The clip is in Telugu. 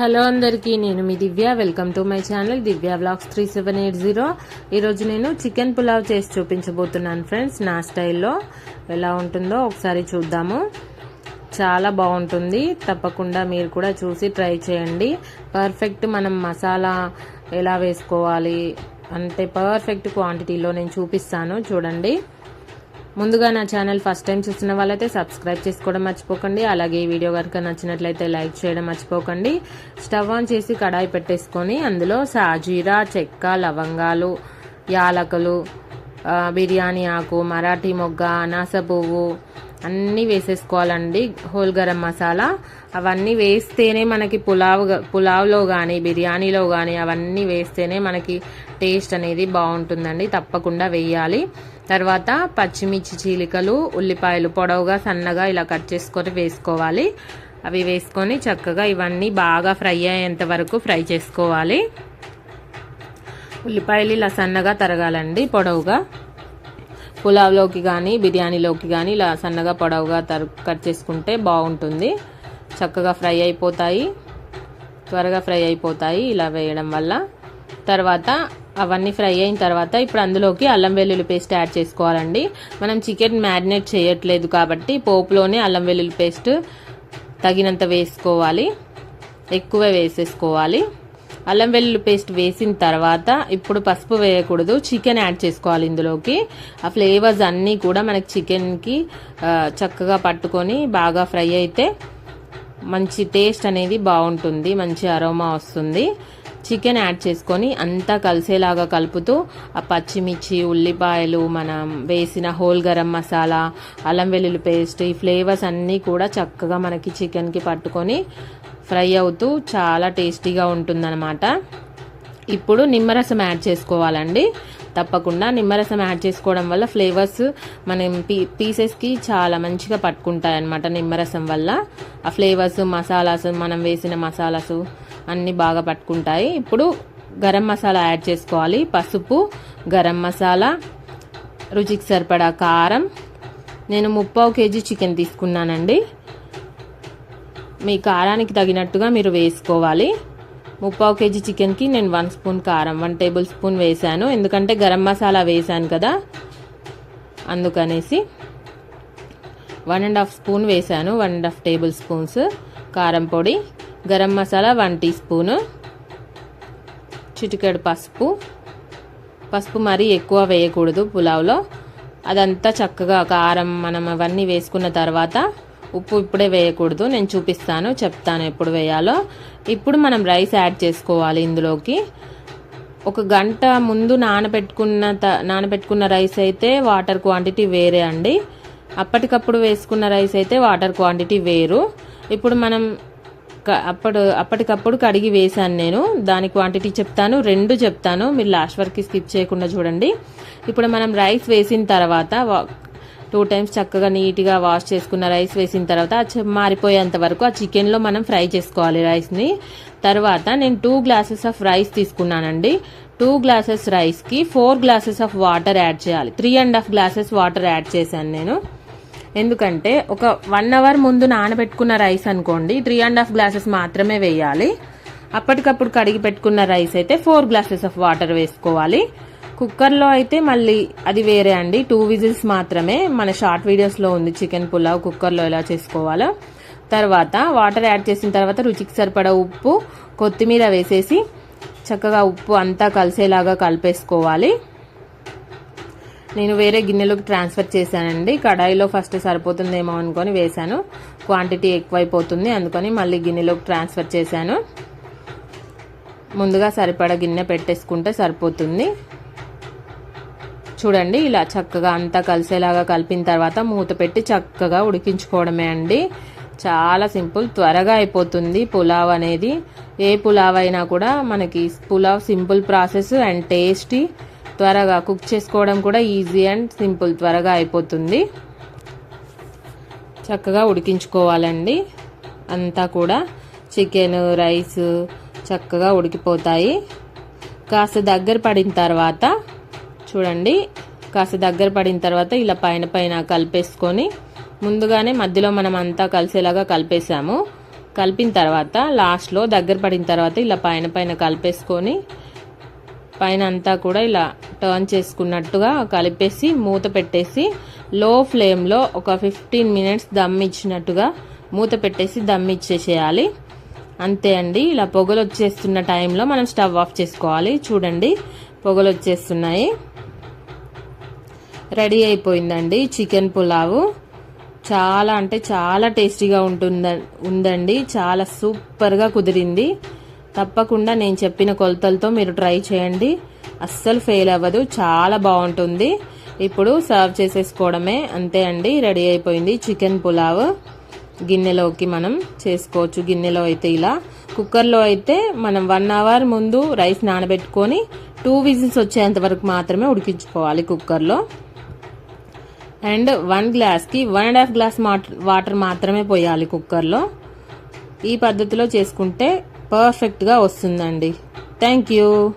హలో అందరికీ నేను మీ Divya. Welcome to my channel Divya blogs three seven eight zero. ఈరోజు నేను చికెన్ పులావ్ చేసి చూపించబోతున్నాను ఫ్రెండ్స్ నా స్టైల్లో. ఎలా ఉంటుందో ఒకసారి చూద్దాము. చాలా బాగుంటుంది. తప్పకుండా మీరు కూడా చూసి ట్రై చేయండి. పర్ఫెక్ట్ మనం మసాలా ఎలా వేసుకోవాలి అంటే పర్ఫెక్ట్ క్వాంటిటీలో నేను చూపిస్తాను. చూడండి. ముందుగా నా ఛానల్ ఫస్ట్ టైం చూస్తున్న వాళ్ళైతే సబ్స్క్రైబ్ చేసుకోవడం మర్చిపోకండి. అలాగే ఈ వీడియో కనుక నచ్చినట్లయితే లైక్ చేయడం మర్చిపోకండి. స్టవ్ ఆన్ చేసి కడాయి పెట్టేసుకొని అందులో సాజీరా చెక్క లవంగాలు యాలకులు బిర్యానీ ఆకు మరాఠీ మొగ్గ అనాస పువ్వు అన్నీ వేసేసుకోవాలండి. హోల్ గరం మసాలా. అవన్నీ వేస్తేనే మనకి పులావ్ పులావ్లో కానీ బిర్యానీలో కానీ అవన్నీ వేస్తేనే మనకి టేస్ట్ అనేది బాగుంటుందండి. తప్పకుండా వేయాలి. తర్వాత పచ్చిమిర్చి చీలికలు ఉల్లిపాయలు పొడవుగా సన్నగా ఇలా కట్ చేసుకొని వేసుకోవాలి. అవి వేసుకొని చక్కగా ఇవన్నీ బాగా ఫ్రై అయ్యేంత వరకు ఫ్రై చేసుకోవాలి. ఉల్లిపాయలు ఇలా సన్నగా తరగాలండి పొడవుగా. పులావ్లోకి కానీ బిర్యానీలోకి కానీ ఇలా సన్నగా పొడవుగా తరు కట్ చేసుకుంటే బాగుంటుంది. చక్కగా ఫ్రై అయిపోతాయి. త్వరగా ఫ్రై అయిపోతాయి ఇలా వేయడం వల్ల. తర్వాత అవన్నీ ఫ్రై అయిన తర్వాత ఇప్పుడు అందులోకి అల్లం వెల్లుల్లి పేస్ట్ యాడ్ చేసుకోవాలండి. మనం చికెన్ మ్యారినేట్ చేయట్లేదు కాబట్టి పోపులోనే అల్లం వెల్లుల్లి పేస్ట్ తగినంత వేసుకోవాలి. ఎక్కువ వేసేసుకోవాలి. అల్లం వెల్లుల్లి పేస్ట్ వేసిన తర్వాత ఇప్పుడు పసుపు వేయకూడదు. చికెన్ యాడ్ చేసుకోవాలి ఇందులోకి. ఆ ఫ్లేవర్స్ అన్నీ కూడా మనకి చికెన్కి చక్కగా పట్టుకొని బాగా ఫ్రై అయితే మంచి టేస్ట్ అనేది బాగుంటుంది. మంచి అరోమా వస్తుంది. చికెన్ యాడ్ చేసుకొని అంతా కలిసేలాగా కలుపుతూ ఆ పచ్చిమిర్చి ఉల్లిపాయలు మనం వేసిన హోల్ గరం మసాలా అల్లం వెల్లుల్లి పేస్ట్ ఈ ఫ్లేవర్స్ అన్నీ కూడా చక్కగా మనకి చికెన్కి పట్టుకొని ఫ్రై అవుతూ చాలా టేస్టీగా ఉంటుందన్నమాట. ఇప్పుడు నిమ్మరసం యాడ్ చేసుకోవాలండి. తప్పకుండా నిమ్మరసం యాడ్ చేసుకోవడం వల్ల ఫ్లేవర్స్ మనం పీ పీసెస్కి చాలా మంచిగా పట్టుకుంటాయి అన్నమాట నిమ్మరసం వల్ల. ఆ ఫ్లేవర్స్ మసాలాస్ మనం వేసిన మసాలాస్ అన్నీ బాగా పట్టుకుంటాయి. ఇప్పుడు గరం మసాలా యాడ్ చేసుకోవాలి. పసుపు గరం మసాలా రుచికి సరిపడా కారం. నేను ముప్పావు కేజీ చికెన్ తీసుకున్నానండి. మీ కారానికి తగినట్టుగా మీరు వేసుకోవాలి. ముప్పావు కేజీ చికెన్కి నేను వన్ స్పూన్ కారం వన్ టేబుల్ స్పూన్ వేసాను ఎందుకంటే గరం మసాలా వేసాను కదా. అందుకనేసి వన్ అండ్ హాఫ్ స్పూన్ వేసాను one and half tablespoons కారం పొడి garam masala one teaspoon చిటికెడు పసుపు. పసుపు మరీ ఎక్కువ వేయకూడదు పులావ్లో. అదంతా చక్కగా కారం మనం అవన్నీ వేసుకున్న తర్వాత ఉప్పు ఇప్పుడే వేయకూడదు నేను చూపిస్తాను చెప్తాను ఎప్పుడు వేయాలో. ఇప్పుడు మనం రైస్ యాడ్ చేసుకోవాలి ఇందులోకి. ఒక గంట ముందు నానబెట్టుకున్న త- నానబెట్టుకున్న రైస్ అయితే వాటర్ క్వాంటిటీ వేరే అండి. అప్పటికప్పుడు వేసుకున్న రైస్ అయితే వాటర్ క్వాంటిటీ వేరు. ఇప్పుడు మనం అప్పుడు అప్పటికప్పుడు కడిగి వేశాను నేను. దాని క్వాంటిటీ చెప్తాను రెండు చెప్తాను. మీరు లాస్ట్ వరకు స్కిప్ చేయకుండా చూడండి. ఇప్పుడు మనం రైస్ వేసిన తర్వాత టూ టైమ్స్ చక్కగా నీట్గా వాష్ చేసుకున్న రైస్ వేసిన తర్వాత మారిపోయేంత వరకు ఆ చికెన్లో మనం ఫ్రై చేసుకోవాలి రైస్ని. తర్వాత నేను టూ గ్లాసెస్ ఆఫ్ రైస్ తీసుకున్నానండి. టూ గ్లాసెస్ రైస్కి four glasses of water add చేయాలి. Three and half glasses water add చేశాను నేను. ఎందుకంటే ఒక వన్ అవర్ ముందు నానబెట్టుకున్న రైస్ అనుకోండి త్రీ అండ్ హాఫ్ గ్లాసెస్ మాత్రమే వేయాలి. అప్పటికప్పుడు కడిగి పెట్టుకున్న రైస్ అయితే ఫోర్ గ్లాసెస్ ఆఫ్ వాటర్ వేసుకోవాలి. కుక్కర్లో అయితే మళ్ళీ అది వేరే అండి. టూ విజిల్స్ మాత్రమే మన షార్ట్ వీడియోస్లో ఉంది. చికెన్ పులావ్ కుక్కర్లో ఎలా చేసుకోవాలో. తర్వాత వాటర్ యాడ్ చేసిన తర్వాత రుచికి సరిపడా ఉప్పు కొత్తిమీర వేసేసి చక్కగా ఉప్పు అంతా కలిసేలాగా కలిపేసుకోవాలి. నేను వేరే గిన్నెలోకి ట్రాన్స్ఫర్ చేశానండి. కడాయిలో ఫస్ట్ సరిపోతుందేమో అనుకొని వేశాను. క్వాంటిటీ ఎక్కువైపోతుంది. అందుకని మళ్ళీ గిన్నెలోకి ట్రాన్స్ఫర్ చేశాను. ముందుగా సరిపడా గిన్నె పెట్టేసుకుంటే సరిపోతుంది. చూడండి ఇలా చక్కగా అంతా కలిసేలాగా కలిపిన తర్వాత మూత పెట్టి చక్కగా ఉడికించుకోవడమే అండి. చాలా సింపుల్ త్వరగా అయిపోతుంది పులావ్ అనేది. ఏ పులావ్ అయినా కూడా మనకి pulao simple process and tasty. త్వరగా కుక్ చేసుకోవడం కూడా ఈజీ అండ్ సింపుల్ త్వరగా అయిపోతుంది. చక్కగా ఉడికించుకోవాలండి. అంతా కూడా చికెన్ రైస్ చక్కగా ఉడికిపోతాయి. కాస్త దగ్గర పడిన తర్వాత చూడండి. కాస్త దగ్గర పడిన తర్వాత ఇలా పైన పైన కలిపేసుకొని ముందుగానే మధ్యలో మనం అంతా కలిసేలాగా కలిపేసాము కలిపిన తర్వాత లాస్ట్లో దగ్గర పడిన తర్వాత ఇలా పైన పైన కలిపేసుకొని పైన అంతా కూడా ఇలా టర్న్ చేసుకున్నట్టుగా కలిపేసి మూత పెట్టేసి లో ఫ్లేమ్లో ఒక ఫిఫ్టీన్ మినిట్స్ దమ్ ఇచ్చినట్టుగా మూత పెట్టేసి దమ్ ఇచ్చేసేయాలి. అంతే అండి. ఇలా పొగలు వచ్చేస్తున్న టైంలో మనం స్టవ్ ఆఫ్ చేసుకోవాలి. చూడండి. పొగలు వచ్చేస్తున్నాయి. రెడీ అయిపోయిందండి చికెన్ పులావు. చాలా అంటే చాలా టేస్టీగా ఉంటుంద ఉందండి. చాలా సూపర్గా కుదిరింది. తప్పకుండా నేను చెప్పిన కొలతలతో మీరు ట్రై చేయండి. అస్సలు ఫెయిల్ అవ్వదు. చాలా బాగుంటుంది. ఇప్పుడు సర్వ్ చేసేసుకోవడమే. అంతే అండి. రెడీ అయిపోయింది చికెన్ పులావ్. గిన్నెలోకి మనం చేసుకోవచ్చు గిన్నెలో అయితే ఇలా. కుక్కర్లో అయితే మనం వన్ అవర్ ముందు రైస్ నానబెట్టుకొని టూ విజిల్స్ వచ్చేంత వరకు మాత్రమే ఉడికించుకోవాలి కుక్కర్లో. అండ్ వన్ గ్లాస్కి one and half glass water మాత్రమే పోయాలి కుక్కర్లో. ఈ పద్ధతిలో చేసుకుంటే పర్ఫెక్ట్గా వస్తుందండి. Thank you.